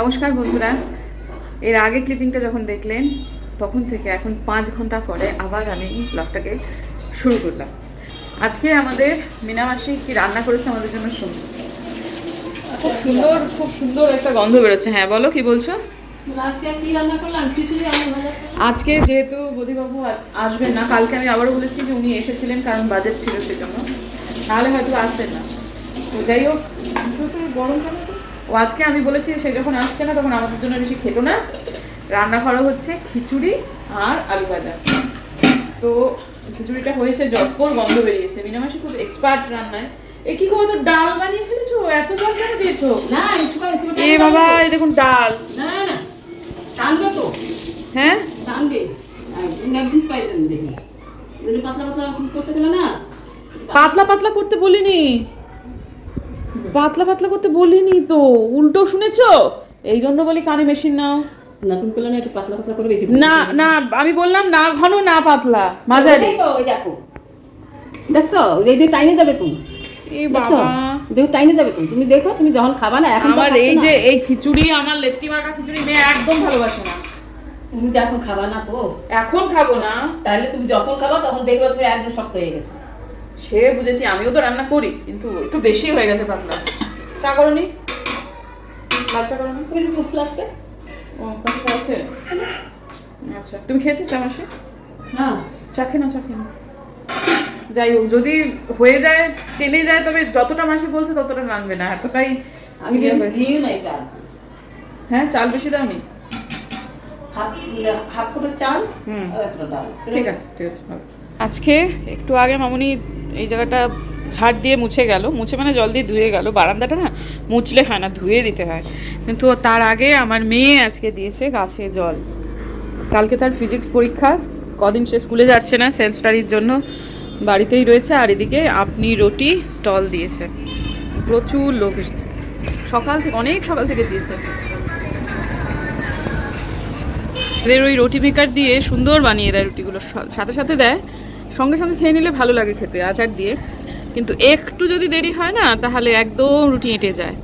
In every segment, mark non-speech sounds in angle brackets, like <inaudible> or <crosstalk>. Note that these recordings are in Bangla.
নমস্কার বন্ধুরা। এর আগে ক্লিপিংটা যখন দেখলেন তখন থেকে এখন পাঁচ ঘণ্টা পরে আবার আমি ব্লগটাকে শুরু করলাম। আজকে আমাদের মিনামাসি কি রান্না করেছে আমাদের জন্য শুনুন। খুব সুন্দর খুব সুন্দর একটা গন্ধ বেরোচ্ছে। হ্যাঁ বলো কি বলছো? আজকে যেহেতু বদিবাবু আসবেন না কালকে আমি আবারও বলেছি যে উনি এসেছিলেন কারণ বাজেট ছিল সেজন্য। তাহলে হয়তো আসতেন না। তো যাই হোক গরম কেন? ও আজকে আমি বলেছি সে যখন আসছে না তখন আমাদের জন্য বেশি খেতো না। রান্নাঘরও হচ্ছে খিচুড়ি আর আলু ভাজা। তো খিচুড়িটা হয়েছে জটকর গন্ধ বেরিয়েছে। মিনামাসি খুব এক্সপার্ট রান্নায়। এ কি কত ডাল বানিয়ে ফেলেছো? এত জল কেন দিয়েছ? না এ বাবা এই দেখুন ডাল। না না টানবে তো। হ্যাঁ? টানবে। একদিন পাইবেন দেখি। পাতলা পাতলা করতে গেলে না? পাতলা পাতলা করতে বলিনি। পাতলা পাতলা করতে বলিনি তো উল্টো শুনেছো? এই জন্য বলি কানে মেশিন নাও। নতুন করলে না একটু পাতলা পাতলা করে বেশি না না আমি বললাম না ঘন না পাতলা মাঝারি। দেখো। দেখছ? এই যে টাইনে যাবে তুমি। এ বাবা। দেখো টাইনে যাবে তুমি। তুমি দেখো তুমি যখন খাবা না এখন আমার এই যে এই খিচুড়ি আমার লেত্তি মার্কা খিচুড়ি মেয়ে একদম ভালোবাসে না। তুমি তো এখন খাবা না তো। এখন খাব না। তাহলে তুমি যখন খাবা তখন দেখবে তুমি একদম শক্ত হয়ে গেছে। সে বুঝেছি আমিও তো রান্না করি কিন্তু একটু বেশি হয়ে গেছে পাতলা। চা করনি? লাল চা করনি? খুব লাগছে ও আছে আচ্ছা তুমি খেয়েছো চা মাসে? না। চা খেয়ে না চা খেয়ে নাও। যাই হোক যদি হয়ে যায় টেনে যায় তবে যতটা মাসি বলছে ততটা নামবে না এতটাই আমি ইয়ে নাই চাল হ্যাঁ চাল বেশি দামি হাফ হাফ ফুটো চাল হুম। ঠিক আছে ঠিক আছে আজকে একটু আগে মামুনি এই জায়গাটা ঝাড় দিয়ে মুছে গেল। মুছে মানে জল দিয়ে ধুয়ে গেল। বারান্দাটা না মুছলে হয় না, ধুয়ে দিতে হয়। কিন্তু তার আগে আমার মেয়ে আজকে দিয়েছে গাছে জল। কালকে তার ফিজিক্স পরীক্ষা। কদিন সে স্কুলে যাচ্ছে না সেলফ স্টাডির জন্য বাড়িতেই রয়েছে। আর এদিকে আপনি রুটি স্টল দিয়েছে। প্রচুর লোক এসেছে। সকাল থেকে, অনেক সকাল থেকে দিয়েছে। এদের ওই রুটি মেকার দিয়ে সুন্দর বানিয়ে দেয় রুটিগুলো। সাথে সাথে দেয় সঙ্গে সঙ্গে খেয়ে নিলে ভালো লাগে খেতে, আচার দিয়ে। কিন্তু একটু যদি দেরি হয় না, তাহলে একদম রুটি এঁটে যায়,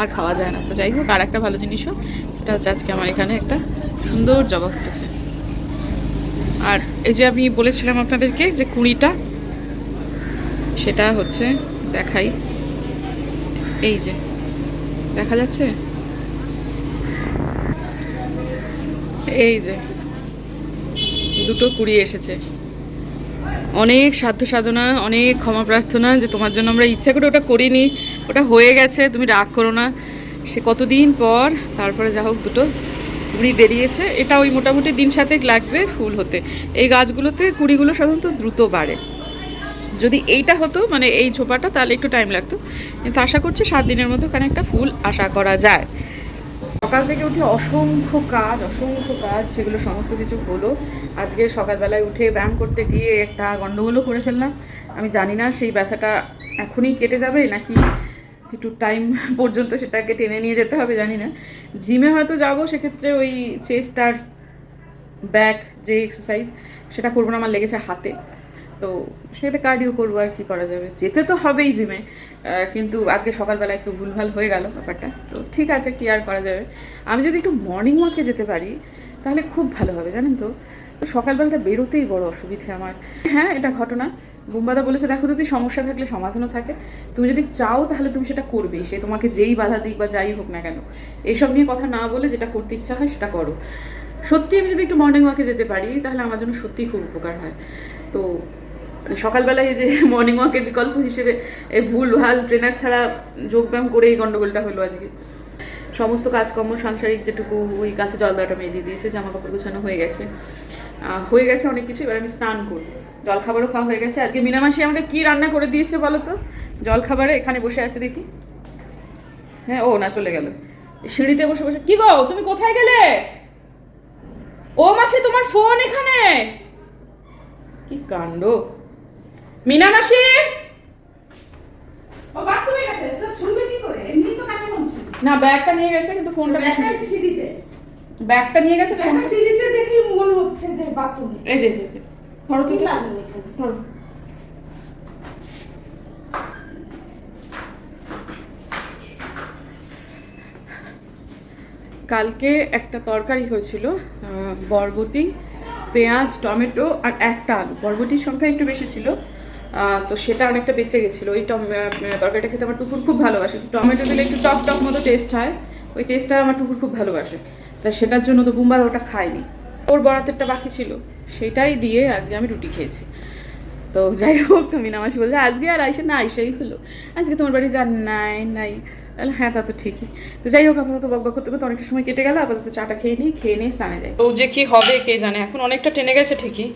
আর খাওয়া যায় না। তো যাই হোক, আর একটা ভালো জিনিসও, সেটা হচ্ছে আজকে আমার এখানে একটা সুন্দর জবা ফুটেছে। আর এই যে আমি বলেছিলাম আপনাদেরকে যে কুড়িটা, সেটা হচ্ছে দেখাই। এই যে, দেখা যাচ্ছে? এই যে, দুটো কুড়ি এসেছে। অনেক সাধ্য সাধনা, অনেক ক্ষমা প্রার্থনা যে তোমার জন্য আমরা ইচ্ছা করে ওটা করিনি। ওটা হয়ে গেছে, তুমি রাগ করো না। সে কতদিন পর, তারপরে যা হোক দুটো কুড়ি বেরিয়েছে, এটা ওই মোটামুটি দিন সাতেক লাগবে ফুল হতে। এই গাছগুলোতে কুড়িগুলো সাধারণত দ্রুত বাড়ে। যদি এইটা হতো মানে এই ঝোপাটা, তাহলে একটু টাইম লাগতো। কিন্তু আশা করছি সাত দিনের মধ্যে ওখানে একটা ফুল আশা করা যায়। সকাল থেকে উঠে অসংখ্য কাজ অসংখ্য কাজ, সেগুলো সমস্ত কিছু হলো। আজকে সকালবেলায় উঠে ব্যায়াম করতে গিয়ে একটা গন্ডগোলও করে ফেললাম। আমি জানি না সেই ব্যথাটা এখনই কেটে যাবে নাকি একটু টাইম পর্যন্ত সেটাকে টেনে নিয়ে যেতে হবে, জানি না। জিমে হয়তো যাব, সেক্ষেত্রে ওই চেস্ট আর ব্যাক যে এক্সারসাইজ সেটা করব না, আমার লেগেছে হাতে। তো সেটা কার্ডিও করব আর কি করা যাবে। যেতে তো হবেই জিমে কিন্তু আজকে সকালবেলা একটু ভুলভাল হয়ে গেল ব্যাপারটা। তো ঠিক আছে, কি আর করা যাবে? আমি যদি একটু মর্নিং ওয়াকে যেতে পারি, তাহলে খুব ভালো হবে, জানেন তো? সকালবেলাটা বেরোতেই বড় অসুবিধে আমার। হ্যাঁ এটা ঘটনা। বুম্বাদা বলেছে, দেখো যদি সমস্যা থাকলে সমাধানও থাকে। তুমি যদি চাও তাহলে তুমি সেটা করবেই। সে তোমাকে যেই বাধা দিক বা যাই হোক না কেন। এইসব নিয়ে কথা না বলে যেটা করতে ইচ্ছা হয় সেটা করো। সত্যি আমি যদি একটু মর্নিং ওয়াকে যেতে পারি, তাহলে আমার জন্য সত্যিই খুব উপকার হয়। তো সকালবেলায় এই যে মর্নিং ওয়াকের বিকল্প হিসেবে এই ভুল ভালো ট্রেনার ছাড়া যোগব্যায়াম করে এই গন্ডগোলটা হলো আজকে। সমস্ত কাজকর্ম সাংসারিক যেটুকু ওই গাছে জল দেওয়াটা মেয়ে দিয়ে দিয়েছে জামা কাপড় গোছানো হয়ে গেছে। হয়ে গেছে অনেক কিছু, এবার আমি স্নান করব। জল খাবারও খাওয়া হয়ে গেছে। আজকে মিনামাসি আমাকে কি রান্না করে দিয়েছে বলো তো? জল খাবারে এখানে বসে আছে দেখি। হ্যাঁ ও না, চলে গেল। সিঁড়িতে বসে বসে, কি গো, তুমি কোথায় গেলে? ও মাসি, তোমার ফোন এখানে? কি কাণ্ড? মিনা মাসি? ও বাথরুমে গেছে তো শুনবে কি করে? এমনি তো কানে না ব্যাগটা নিয়ে গেছে কিন্তু ফোনটা ব্যাগটা সিঁড়িতে। ব্যাগটা নিয়ে গেছে ফোনটা সিঁড়িতে দেখি মনে হচ্ছে যে বাথরুমে। এই যে যে, যে। ধরো তুমি। লাগল এখানে? ধরো। কালকে একটা তরকারি হয়েছিল বরবটি পেঁয়াজ টমেটো আর একটা আলু। বরবটির সংখ্যা একটু বেশি ছিল। তো সেটা অনেকটা বেঁচে গেছিল। ওই তরকারিটা খেতে আমার টুকুর খুব ভালোবাসে। টমেটো দিলে একটু টক টক মতো টেস্ট হয়। ওই টেস্টটা আমার টুকুর খুব ভালোবাসে। তা সেটার জন্য তো বুম্বার ওটা খায়নি। ওর বরাতেরটা বাকি ছিল। সেটাই দিয়ে আজকে আমি রুটি খেয়েছি। তো যাই হোক মিনামাসি বলছে আজকে আর আইসে না আইসেই হলো। আজকে তোমার বাড়ির রান্নাই নাই। তাহলে হ্যাঁ তা তো ঠিকই। তো যাই হোক, আপাতত বক বক করতে করতে অনেকটা সময় কেটে গেল। আপাতত চাটা খেয়ে নিই, খেয়ে নিয়ে স্নানে যাই। তো যে কি হবে, কে জানে? এখন অনেকটা টেনে গেছে ঠিকই।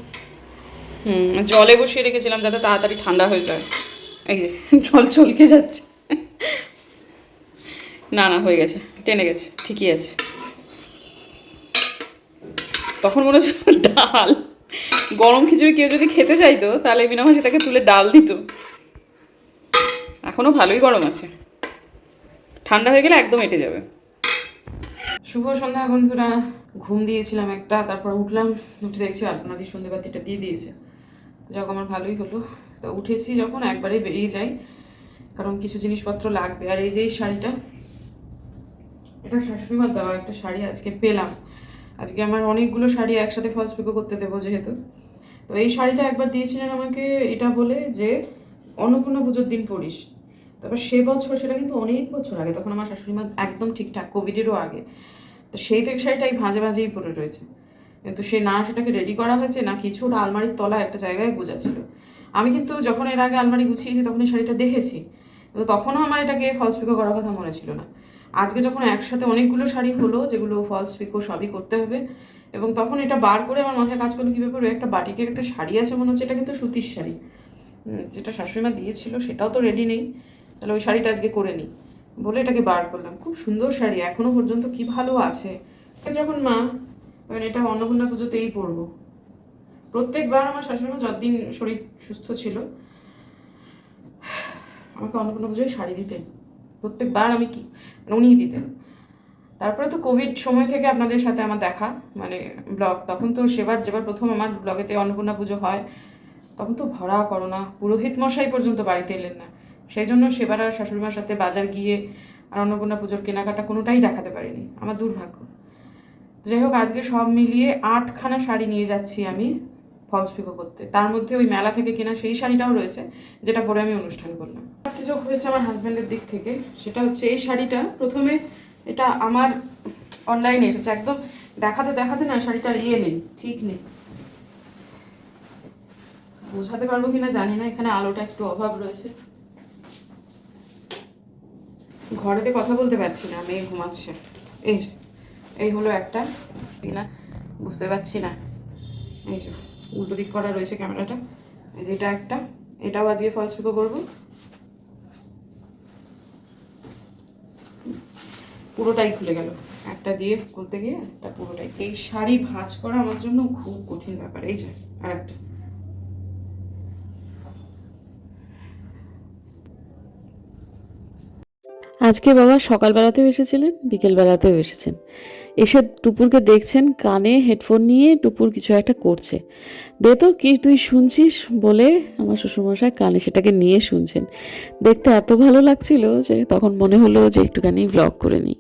হুম, জলে বসিয়ে রেখেছিলাম যাতে তাড়াতাড়ি ঠান্ডা হয়ে যায়। এই যে, <laughs> জল চলকে যাচ্ছে। না না, হয়ে গেছে, টেনে গেছে, ঠিকই আছে। তখন মনে হচ্ছে ডাল। গরম খিচুড়ি কেউ যদি খেতে চাইতো, তাহলে বিনা মাসে তাকে তুলে ডাল দিত। এখনও ভালোই গরম আছে। ঠান্ডা হয়ে গেলে একদম এটে যাবে। শুভ সন্ধ্যা বন্ধুরা। ঘুম দিয়েছিলাম একটা, তারপর উঠলাম। উঠে দেখছি আলপনা দিয়ে সন্ধ্যেবাতিটা দিয়ে দিয়েছে। যাক, আমার ভালোই হলো। তো উঠেছি যখন, একবারে বেরিয়ে যাই, কারণ কিছু জিনিসপত্র লাগবে। আর এই যে এই শাড়িটা, এটা শাশুড়িমার দেওয়া একটা শাড়ি আজকে পেলাম। আজকে আমার অনেকগুলো শাড়ি একসাথে ফলস পিকো করতে দেবো যেহেতু। তো এই শাড়িটা একবার দিয়েছিলেন আমাকে এটা বলে যে, অন্নপূর্ণা পুজোর দিন পরিস তারপর সে বছর, সেটা কিন্তু অনেক বছর আগে, তখন আমার শাশুড়ি মা একদম ঠিকঠাক কোভিডেরও আগে। তো সেই থেকে শাড়িটা এই ভাঁজে ভাঁজেই পরে রয়েছে। কিন্তু সে না সেটাকে রেডি করা হয়েছে, না কিছু, ওটা আলমারির তলা একটা জায়গায় গোজা ছিল। আমি কিন্তু যখন এর আগে আলমারি গুছিয়েছি, তখন এই শাড়িটা দেখেছি। কিন্তু তখনও আমার এটাকে ফলস পিকো করার কথা মনে ছিল না। আজকে যখন একসাথে অনেকগুলো শাড়ি হলো, যেগুলো ফলস পিকো সবই করতে হবে, এবং তখন এটা বার করে আমার মাথায় কাজ করল, কী ব্যাপারে? একটা বাটিকের একটা শাড়ি আছে, মনে হচ্ছে, এটা কিন্তু সুতির শাড়ি। যেটা শাশুড়িমা দিয়েছিল, সেটাও তো রেডি নেই। তাহলে ওই শাড়িটা আজকে করে নিই। বলে এটাকে বার করলাম। খুব সুন্দর শাড়ি এখনও পর্যন্ত কি ভালো আছে? যখন মা এবার এটা অন্নপূর্ণা পুজোতেই পরবো প্রত্যেকবার আমার শাশুড়িমা যতদিন শরীর সুস্থ ছিল, আমাকে অন্নপূর্ণা পুজোয় শাড়ি দিতেন। প্রত্যেকবার আমি কি মানে উনিই দিতেন। তারপরে তো কোভিড সময় থেকে আপনাদের সাথে আমার দেখা মানে ব্লগ। তখন তো সেবার, যেবার প্রথম আমার ব্লগেতে অন্নপূর্ণা পুজো হয়, তখন তো ভরা করোনা। পুরোহিত মশাই পর্যন্ত বাড়িতে এলেন না। সেই জন্য সেবার আর শাশুড়িমার সাথে বাজার গিয়ে আর অন্নপূর্ণা পুজোর কেনাকাটা কোনোটাই দেখাতে পারিনি। আমার দুর্ভাগ্য। যাই হোক, আজকে সব মিলিয়ে আটখানা শাড়ি নিয়ে যাচ্ছি আমি ফলস পিকো করতে। তার মধ্যে ওই মেলা থেকে কেনা সেই শাড়িটাও রয়েছে, যেটা পরে আমি অনুষ্ঠান করলাম। যোগ হয়েছে আমার হাজব্যান্ডের দিক থেকে, সেটা হচ্ছে এই শাড়িটা। প্রথমে এটা আমার অনলাইনে এসেছে, একদম দেখাতে দেখাতে না শাড়িটার ইয়ে নেই, ঠিক নেই। বোঝাতে পারব কিনা জানি না, এখানে আলোটা একটু অভাব রয়েছে। ঘরেতে কথা বলতে পারছি না, মেয়ে ঘুমাচ্ছে। এই যে এই হলো একটা। কিনা বুঝতে পারছি না। এই যে, উল্টো দিক করা রয়েছে ক্যামেরাটা। এই যে এটা একটা, এটাও আজকে ফলসুকো করব। পুরোটাই খুলে গেল। একটা দিয়ে খুলতে গিয়ে একটা পুরোটাই। এই শাড়ি ভাঁজ করা আমার জন্য খুব কঠিন ব্যাপার। এই যে আর একটা আজকে বাবা সকালবেলাতেও এসেছিলেন, বিকেলবেলাতেও এসেছেন। এসে টুপুরকে দেখছেন, কানে হেডফোন নিয়ে টুপুর কিছু একটা করছে। দে তো, কি তুই শুনছিস বলে আমার শ্বশুরমশাই কানে সেটাকে নিয়ে শুনছেন। দেখতে এত ভালো লাগছিল যে তখন মনে হলো যে একটুখানি ব্লগ করে নিই।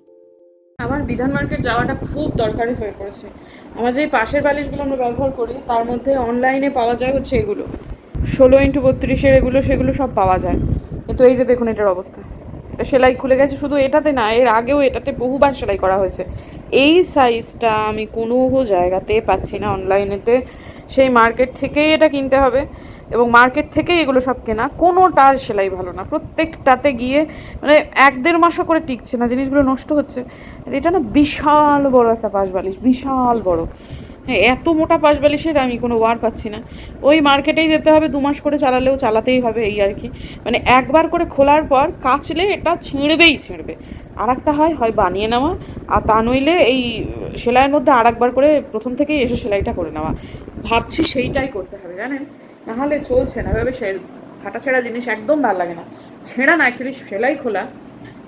আমার বিধান মার্কেট যাওয়াটা খুব দরকারি হয়ে পড়েছে। আমার যে পাশের বালিশগুলো আমরা ব্যবহার করি, তার মধ্যে অনলাইনে পাওয়া যায় হচ্ছে এগুলো। ষোলো ইন্টু বত্রিশের এগুলো, সেগুলো সব পাওয়া যায়। কিন্তু এই যে দেখুন এটার অবস্থা। সেলাই খুলে গেছে, শুধু এটাতে না, এর আগেও এটাতে বহুবার সেলাই করা হয়েছে। এই সাইজটা আমি কোনো জায়গাতে পাচ্ছি না অনলাইনেতে সেই মার্কেট থেকেই এটা কিনতে হবে এবং মার্কেট থেকেই এগুলো সব কেনা। কোনোটার সেলাই ভালো না। প্রত্যেকটাতে গিয়ে মানে এক দেড় মাসও করে টিকছে না, জিনিসগুলো নষ্ট হচ্ছে। এটা না বিশাল বড় একটা পাশ বালিশ বিশাল বড়। হ্যাঁ এত মোটা পাশ বালিশের আমি কোনো ওয়ার পাচ্ছি না। ওই মার্কেটেই যেতে হবে, দু মাস করে চালালেও চালাতেই হবে এই আর কি। মানে একবার করে খোলার পর কাচলে এটা ছিঁড়বেই ছিঁড়বে। আর একটা হয় হয় বানিয়ে নেওয়া, আর তা নইলে এই সেলাইয়ের মধ্যে আর একবার করে প্রথম থেকেই এসে সেলাইটা করে নেওয়া। ভাবছি সেইটাই করতে হবে, জানেন? নাহলে চলছে না, এভাবে সে ফাটা ছেঁড়া জিনিস একদম ভালো লাগে না। ছেঁড়া না অ্যাকচুয়ালি সেলাই খোলা,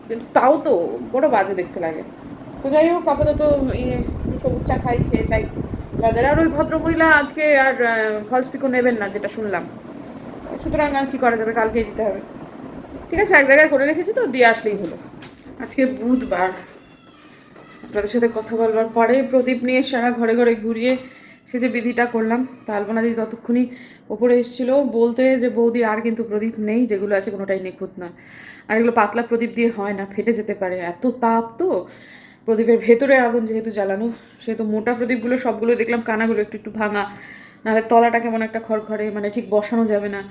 কিন্তু তাও তো বড় বাজে দেখতে লাগে। তো যাই হোক, আপাতত ইয়ে সবুজ চা খাই, খেয়ে চাই বাজারে আর ওই ভদ্রমহিলা আজকে আর ফলস পিকো নেবেন না, যেটা শুনলাম। সুতরাং আর কি করা যাবে, কালকেই দিতে হবে। ঠিক আছে, এক জায়গায় করে রেখেছি তো, দিয়ে আসলেই হলো। আজকে বুধবার। আপনাদের সাথে কথা বলবার পরে প্রদীপ নিয়ে সারা ঘরে ঘরে ঘুরিয়ে সে যে বিধিটা করলাম, তা আলপনা দিদি ততক্ষণই ওপরে এসেছিল। বলতে যে, বৌদি, আর কিন্তু প্রদীপ নেই, যেগুলো আছে কোনোটাই নিখুঁত না আর এগুলো পাতলা প্রদীপ দিয়ে হয় না, ফেটে যেতে পারে। এত তাপ তো প্রদীপের ভেতরে আগুন যেহেতু জ্বালানো, সেহেতু মোটা প্রদীপগুলো সবগুলো দেখলাম, কানাগুলো একটু একটু ভাঙা। নাহলে তলাটা কেমন একটা খড়খড়ে মানে ঠিক বসানো যাবে না।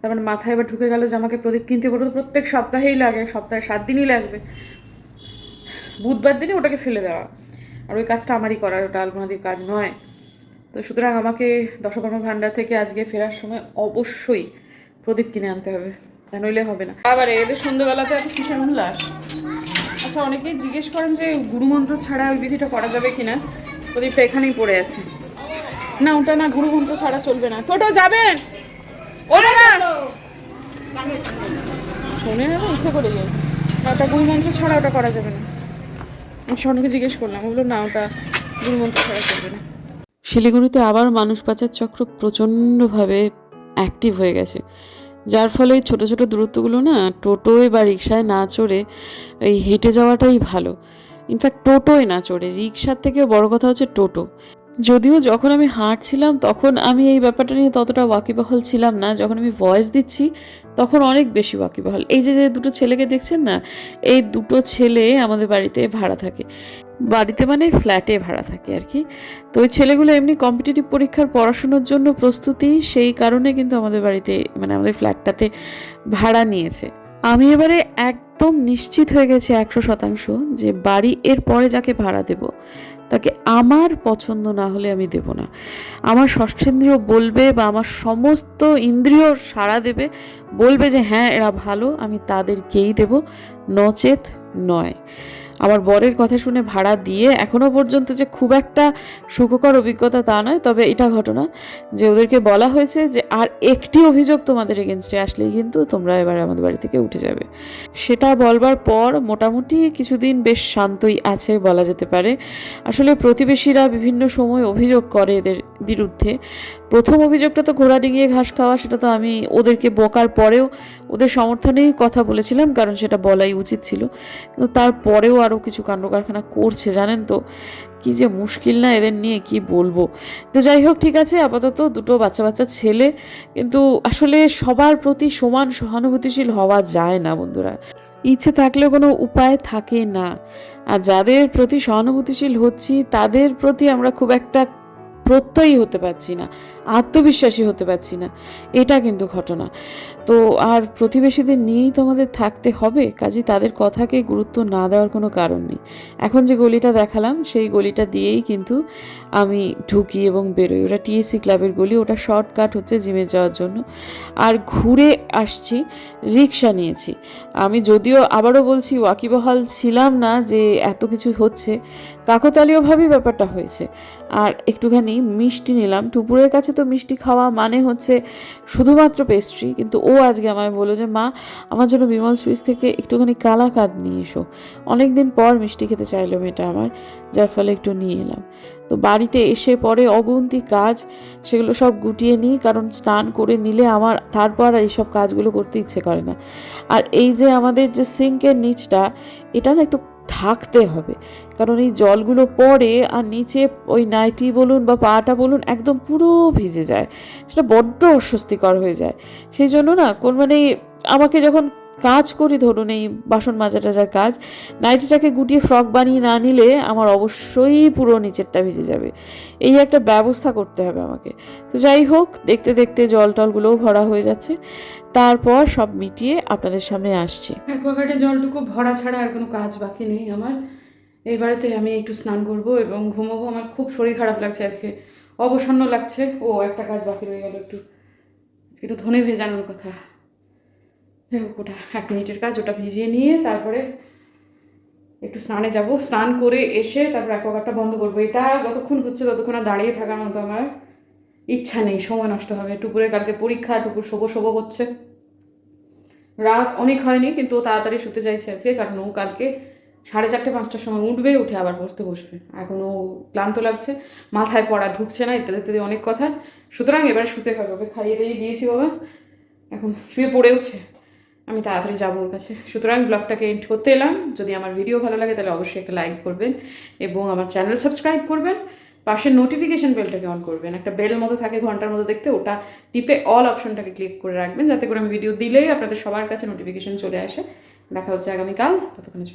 তার মানে মাথায় এবার ঢুকে গেল যে আমাকে প্রদীপ কিনতে পড়তো প্রত্যেক সপ্তাহেই লাগে, সপ্তাহে সাত দিনই লাগবে। বুধবার দিনে ওটাকে ফেলে দেওয়া। আর ওই কাজটা আমারই করার, ওটা আলমাদির কাজ নয়। তো সুতরাং আমাকে দশকর্মা ভাণ্ডার থেকে আজকে ফেরার সময় অবশ্যই প্রদীপ কিনে আনতে হবে। তা নইলে হবে না। আবার এদের সন্ধ্যেবেলাতে এত কিসের উল্লাস আচ্ছা অনেকেই জিজ্ঞেস করেন যে গুরুমন্ত্র ছাড়া ওই বিধিটা করা যাবে কিনা। প্রদীপটা এখানেই পড়ে আছে। না, ওটা না, গুরুমন্ত্র ছাড়া চলবে না। টোটো যাবেন ও দাদা শোনে না ইচ্ছে করে যায় না, ওটা গুরুমন্ত্র ছাড়া ওটা করা যাবে না। স্বর্ণকে জিজ্ঞেস করলাম বলল, না, ওটা গুরুমন্ত্র ছাড়া চলবে না। শিলিগুড়িতে আবার মানুষ পাচার চক্র প্রচণ্ডভাবে অ্যাক্টিভ হয়ে গেছে। যার ফলে এই ছোটো ছোটো দূরত্বগুলো না টোটোয় বা রিক্সায় না চড়ে এই হেঁটে যাওয়াটাই ভালো। ইনফ্যাক্ট টোটোয় না চড়ে, রিক্সার থেকেও বড় কথা হচ্ছে টোটো। যদিও যখন আমি হাঁটছিলাম, তখন আমি এই ব্যাপারটা নিয়ে ততটা ওয়াকিবহল ছিলাম না। যখন আমি ভয়েস দিচ্ছি, তখন অনেক বেশি ওয়াকিবহল। এই যে যে দুটো ছেলেকে দেখছেন না, এই দুটো ছেলে আমাদের বাড়িতে ভাড়া থাকে। বাড়িতে মানে ফ্ল্যাটে ভাড়া থাকে আর কি। তো ওই ছেলেগুলো এমনি কম্পিটিটিভ পরীক্ষার পড়াশুনোর জন্য প্রস্তুতি, সেই কারণে কিন্তু আমাদের বাড়িতে মানে আমাদের ফ্ল্যাটটাতে ভাড়া নিয়েছে। আমি এবারে একদম নিশ্চিত হয়ে গেছি একশো শতাংশ যে বাড়ি এর পরে যাকে ভাড়া দেব। তাকে আমার পছন্দ না হলে আমি দেব না। আমার ষষ্ঠেন্দ্রিয় বলবে বা আমার সমস্ত ইন্দ্রিয় সাড়া দেবে, বলবে যে হ্যাঁ এরা ভালো, আমি তাদেরকেই দেব। নচেত নয়। আমার বরের কথা শুনে ভাড়া দিয়ে এখনও পর্যন্ত যে খুব একটা সুখকর অভিজ্ঞতা তা নয়, তবে এটা ঘটনা যে ওদেরকে বলা হয়েছে যে আর একটি অভিযোগ তোমাদের এগেনস্টে আসলেই কিন্তু তোমরা এবার আমাদের বাড়ি থেকে উঠে যাবে। সেটা বলবার পর মোটামুটি কিছুদিন বেশ শান্তই আছে বলা যেতে পারে। আসলে প্রতিবেশীরা বিভিন্ন সময় অভিযোগ করে এদের বিরুদ্ধে। প্রথম অভিযোগটা তো ঘোড়া ডিঙিয়ে ঘাস খাওয়া, সেটা তো আমি ওদেরকে বকার পরেও ওদের সমর্থনেই কথা বলেছিলাম, কারণ সেটা বলাই উচিত ছিল। কিন্তু তারপরেও আরও কিছু কাণ্ড কারখানা করছে, জানেন তো? কি যে মুশকিল না এদের নিয়ে, কি বলব? তো যাই হোক, ঠিক আছে, আপাতত দুটো বাচ্চা বাচ্চা ছেলে, কিন্তু আসলে সবার প্রতি সমান সহানুভূতিশীল হওয়া যায় না, বন্ধুরা। ইচ্ছে থাকলেও কোনো উপায় থাকে না। আর যাদের প্রতি সহানুভূতিশীল হচ্ছি, তাদের প্রতি আমরা খুব একটা প্রত্যয়ী হতে পারছি না, আত্মবিশ্বাসী হতে পারছি না। এটা কিন্তু ঘটনা। তো আর প্রতিবেশীদের নিয়েই তো আমাদের থাকতে হবে? কাজে তাদের কথাকে গুরুত্ব না দেওয়ার কোনো কারণ নেই। এখন যে গলিটা দেখালাম, সেই গলিটা দিয়েই কিন্তু আমি ঢুকি এবং বেরোই। ওটা টিএসসি ক্লাবের গলি, ওটা শর্টকাট হচ্ছে জিমে যাওয়ার জন্য। আর ঘুরে আসছি রিক্সা নিয়েছি। আমি যদিও আবারও বলছি, ওয়াকিবহাল ছিলাম না যে এত কিছু হচ্ছে। কাকতালীয়ভাবেই ব্যাপারটা হয়েছে। আর একটুখানি মিষ্টি নিলাম। টুপুরের কাছে তো মিষ্টি খাওয়া মানে হচ্ছে শুধুমাত্র পেস্ট্রি কিন্তু ও আজকে আমায় বলল যে, মা, আমার জন্য বিমল সুইচ থেকে একটুখানি কালাকাদ নিয়ে এসো। অনেক দিন পর মিষ্টি খেতে চাইলো মেয়েটা আমার, যার ফলে একটু নিয়ে এলাম। তো বাড়িতে এসে পরে অগুন্তি কাজ, সেগুলো সব গুটিয়ে নিই, কারণ স্নান করে নিলে আমার, তারপর আর এইসব কাজগুলো করতে ইচ্ছে করে না। আর এই যে আমাদের যে সিঙ্কের নিচটা, এটা না একটু ঢাকতে হবে। কারণ এই জলগুলো পড়ে আর নিচে ওই নাইটি বলুন বা পাটা বলুন একদম পুরো ভিজে যায়। সেটা বড্ড অস্বস্তিকর হয়ে যায়। সেই জন্য না কোন মানে আমাকে যখন কাজ করি, ধরুন এই বাসন মাজা টাজার কাজ, নাইটিটাকে গুটিয়ে ফ্রক বানিয়ে না নিলে আমার অবশ্যই পুরো নিচেরটা ভিজে যাবে। এই একটা ব্যবস্থা করতে হবে আমাকে। তো যাই হোক, দেখতে দেখতে জল টলগুলোও ভরা হয়ে যাচ্ছে। তারপর সব মিটিয়ে আপনাদের সামনে আসছি। অ্যাকোয়াগার্ডে জলটুকু ভরা ছাড়া আর কোনো কাজ বাকি নেই আমার। এই বাড়িতে আমি একটু স্নান করব এবং ঘুমাবো। আমার খুব শরীর খারাপ লাগছে আজকে। অবসন্ন লাগছে। ও, একটা কাজ বাকি রয়ে গেল একটু। একটু ধনে ভেজানোর কথা। ওটা এক মিনিটের কাজ, ওটা ভিজিয়ে নিয়ে তারপরে একটু স্নানে যাব। স্নান করে এসে তারপর অ্যাকোয়াগার্ডটা বন্ধ করব। এটা যতক্ষণ হচ্ছে ততক্ষণ আর দাঁড়িয়ে থাকার মতো আমার ইচ্ছা নেই, সময় নষ্ট হবে। টুকুরের কালকে পরীক্ষা টুকুর শোবো শোবো করছে রাত অনেক হয়নি, কিন্তু তাড়াতাড়ি শুতে চাইছে আজকে, কারণ ও কালকে সাড়ে চারটে, পাঁচটার সময় উঠবে, উঠে আবার পড়তে বসবে। এখন ও ক্লান্ত লাগছে, মাথায় পড়া ঢুকছে না, ইত্যাদি ইত্যাদি অনেক কথা। সুতরাং এবার শুতে হবে, ওকে খাইয়ে দিয়ে দিয়েছি বাবা। এখন শুয়ে পড়েওছে। আমি তাড়াতাড়ি যাব ওর কাছে। সুতরাং ব্লগটাকে এন্ড করতে এলাম। যদি আমার ভিডিও ভালো লাগে, তাহলে অবশ্যই একটা লাইক করবেন এবং আমার চ্যানেল সাবস্ক্রাইব করবেন। পাশের নোটিফিকেশান বেলটাকে অন করবেন। একটা বেল মতো থাকে ঘণ্টার মতো দেখতে, ওটা টিপে অল অপশনটাকে ক্লিক করে রাখবেন যাতে করে আমি ভিডিও দিলেই আপনাদের সবার কাছে নোটিফিকেশান চলে আসে। দেখা হচ্ছে আগামীকাল। ততক্ষণে